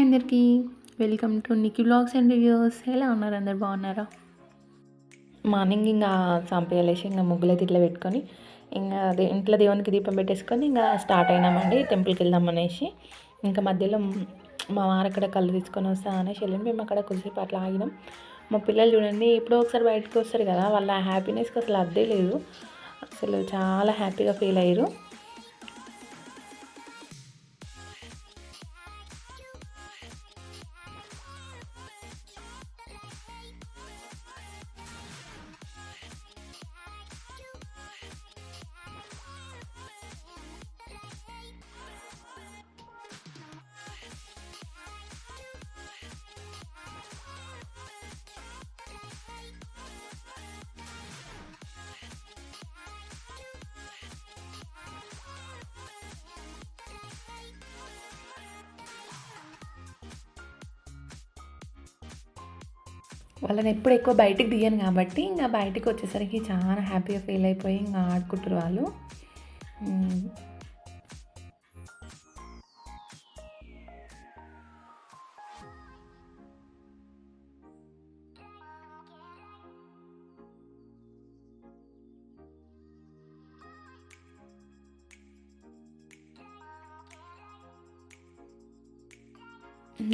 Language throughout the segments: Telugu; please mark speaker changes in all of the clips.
Speaker 1: హాయ్ అందరికీ. Welcome to Nikki blogs and reviews. ఎలా ఉన్నారు అందరు? బాగున్నారా? మార్నింగ్ ఇంకా సంపేయాలేసి ఇంకా ముగ్గులైతే ఇట్లా పెట్టుకొని ఇంకా అదే ఇంట్లో దేవునికి దీపం పెట్టేసుకొని ఇంకా స్టార్ట్ అయినామండి. టెంపుల్కి వెళ్దాం అనేసి. ఇంకా మధ్యలో మా వారు అక్కడ కళ్ళు తీసుకొని వస్తా అనేసి వెళ్ళి మేము అక్కడ కొద్దిసేపు అట్లా ఆగినాం. మా పిల్లలు చూడండి ఎప్పుడో ఒకసారి బయటకు వస్తారు కదా వాళ్ళ హ్యాపీనెస్కి అసలు అద్దే లేదు. అసలు చాలా హ్యాపీగా ఫీల్ అయ్యారు. వాళ్ళని ఎప్పుడు ఎక్కువ బయటికి తీయను కాబట్టి ఇంకా బయటికి వచ్చేసరికి చాలా హ్యాపీగా ఫీల్ అయిపోయి ఇంకా ఆడుకుంటారు వాళ్ళు.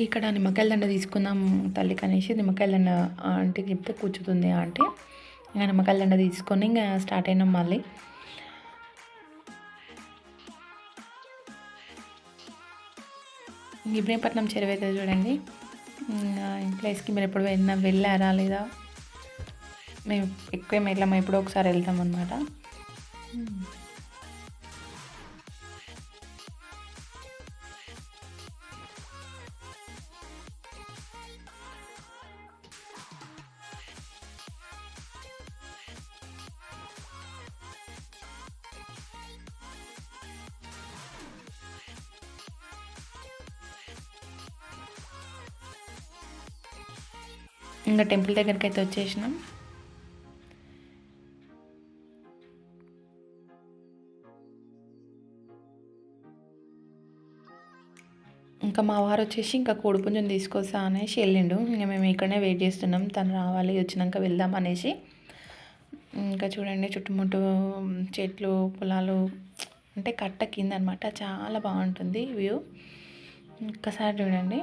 Speaker 1: ఇక్కడ నిమ్మకాయల దండ తీసుకుందాం తల్లికి అనేసి నిమ్మకాయల దండ ఆంటీకి చెప్తే కూర్చుతుంది ఆంటీ. ఇంకా నిమ్మకాయల దండ తీసుకొని ఇంకా స్టార్ట్ అయినాం మళ్ళీ. ఇబ్రహీంపట్నం చెరువు అయితే చూడండి. ఈ ప్లేస్కి మీరు ఎప్పుడు వెళ్ళినా వెళ్ళారా లేదా? మేము ఎక్కువ వెళ్ళాము ఎప్పుడో ఒకసారి వెళ్తాం అనమాట ఇంకా టెంపుల్ దగ్గరికి అయితే వచ్చేసినాం. ఇంకా మా వారు వచ్చేసి ఇంకా కోడిపుంజం తీసుకొస్తా అనేసి వెళ్ళిండు. ఇంకా మేము ఇక్కడనే వెయిట్ చేస్తున్నాం. తను రావాలి వచ్చినాక వెళ్దాం అనేసి. ఇంకా చూడండి చుట్టుముట్టు చెట్లు పొలాలు అంటే కట్ట కింద అనమాట చాలా బాగుంటుంది వ్యూ. ఒక్కసారి చూడండి.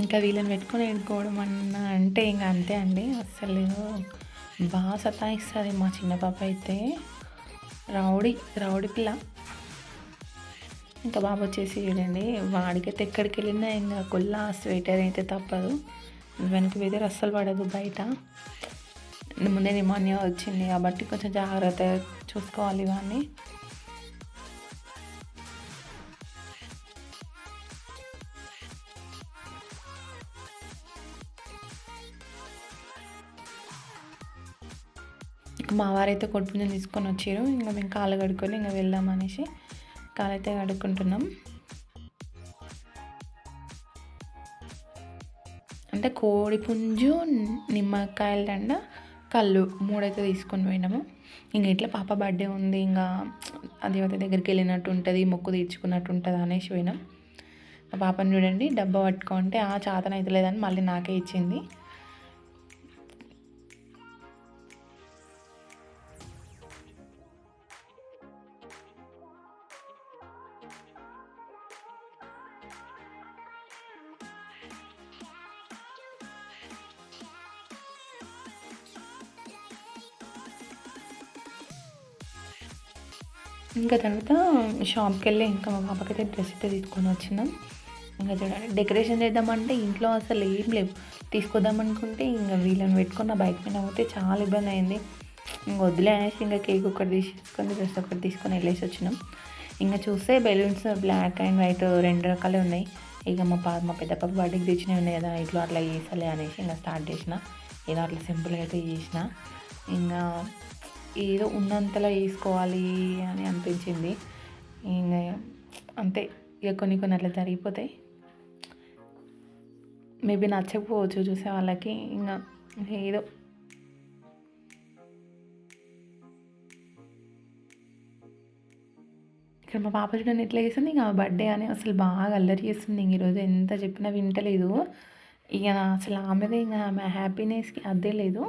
Speaker 1: ఇంకా వీళ్ళని పెట్టుకొని ఎడుకోవడం అన్న అంటే ఇంకా అంతే అండి. అసలు బాగా సతాయిస్తుంది మా చిన్న పాప అయితే. రౌడీ రౌడీ పిల్ల. ఇంకా బాబు వచ్చేసి చూడండి వాడికైతే ఎక్కడికి వెళ్ళినా ఇంకా కొల్ల స్వెటర్ అయితే తప్పదు. వెనక వెదర్ అస్సలు పడదు బయట. ముందే నిమాన్యా వచ్చింది కాబట్టి కొంచెం జాగ్రత్తగా చూసుకోవాలి ఇవన్నీ మా వారైతే కొడుపుంజలు తీసుకొని వచ్చారు. ఇంకా మేము కాళ్ళు కడుక్కొని ఇంకా వెళ్దాం అనేసి కాలైతే కడుక్కుంటున్నాం. అంటే కోడి పుంజు నిమ్మకాయల దండ కళ్ళు మూడైతే తీసుకొని పోయినాము. ఇంక ఇట్లా పాప బర్త్డే ఉంది ఇంకా దేవత దగ్గరికి వెళ్ళినట్టు ఉంటుంది మొక్కు తీర్చుకున్నట్టు ఉంటుంది అనేసి పోయినాం. మా పాపని చూడండి డబ్బా పట్టుకుంటే ఆ చాతన అయితే లేదని మళ్ళీ నాకే ఇచ్చింది. ఇంకా తర్వాత షాప్కి వెళ్ళి ఇంకా మా పాపకైతే డ్రెస్ అయితే తీసుకొని వచ్చినాం. ఇంకా చూడండి డెకరేషన్ చేద్దామంటే ఇంట్లో అసలు ఏం లేవు. తీసుకొద్దాం అనుకుంటే ఇంకా వీళ్ళని పెట్టుకున్న బైక్ మీద పోతే చాలా ఇబ్బంది అయింది. ఇంకా వదిలే అనేసి ఇంకా కేక్ ఒకటి తీసుకొని డ్రెస్ ఒకటి తీసుకొని వెళ్ళేసి వచ్చినాం. ఇంకా చూస్తే బెలూన్స్ బ్లాక్ అండ్ వైట్ రెండు రకాలే ఉన్నాయి. ఇక మా పా మా పెద్ద పాప బర్త్డేకి తెచ్చినవి ఉన్నాయి కదా ఇట్లా అట్లా చేసాలి అనేసి ఇంకా స్టార్ట్ చేసిన. ఏదో అట్లా సింపుల్గా అయితే చేసిన. ఇంకా ఏదో ఉన్నంతలో వేసుకోవాలి అని అనిపించింది. ఇంకా అంతే ఇక కొన్ని కొన్ని అట్లా జరిగిపోతాయి. మేబీ నచ్చకపోవచ్చు చూసే వాళ్ళకి ఇంకా ఏదో. ఇక్కడ మా పాప చూడండి ఎట్లా చేస్తుంది ఇంకా బర్త్డే అని అసలు బాగా అల్లరి చేస్తుంది. ఇంక ఈరోజు ఎంత చెప్పినా వింటలేదు. ఇక అసలు ఆమెదే ఇంకా ఆమె హ్యాపీనెస్కి అదే లేదు.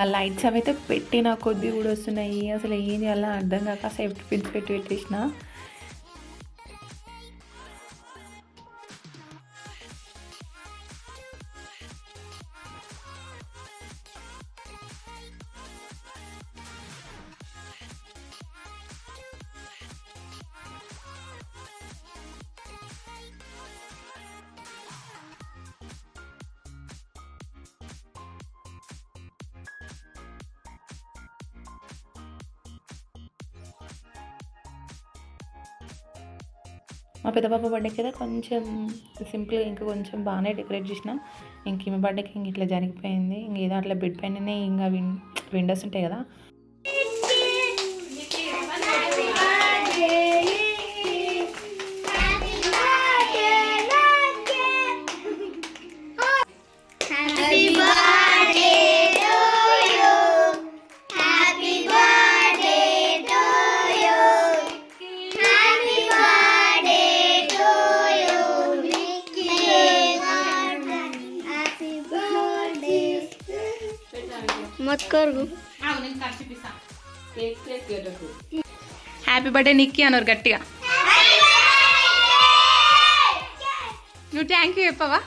Speaker 1: ఆ లైట్స్ అవి అయితే పెట్టిన కొద్ది కూడా వస్తున్నాయి. అసలు ఏం చేయాలో అర్థం కాక సేఫ్టీ పిన్స్ పెట్టి పెట్టేసిన. మా పెద్ద పాప బర్త్డేకి అయితే కొంచెం సింపుల్గా ఇంకా కొంచెం బాగానే డెకరేట్ చేసిన. ఇంక ఈమె బర్త్డేకి ఇంక ఇట్లా జరిగిపోయింది. ఇంక ఏదో అట్లా బెడ్ పైననే ఇంకా విన్ విండోస్ ఉంటాయి కదా.
Speaker 2: मत कर
Speaker 1: హ్యాపీ బర్త్డే నిక్కి అన్నారు గట్టిగా నువ్వు థ్యాంక్ యూ చెప్పవా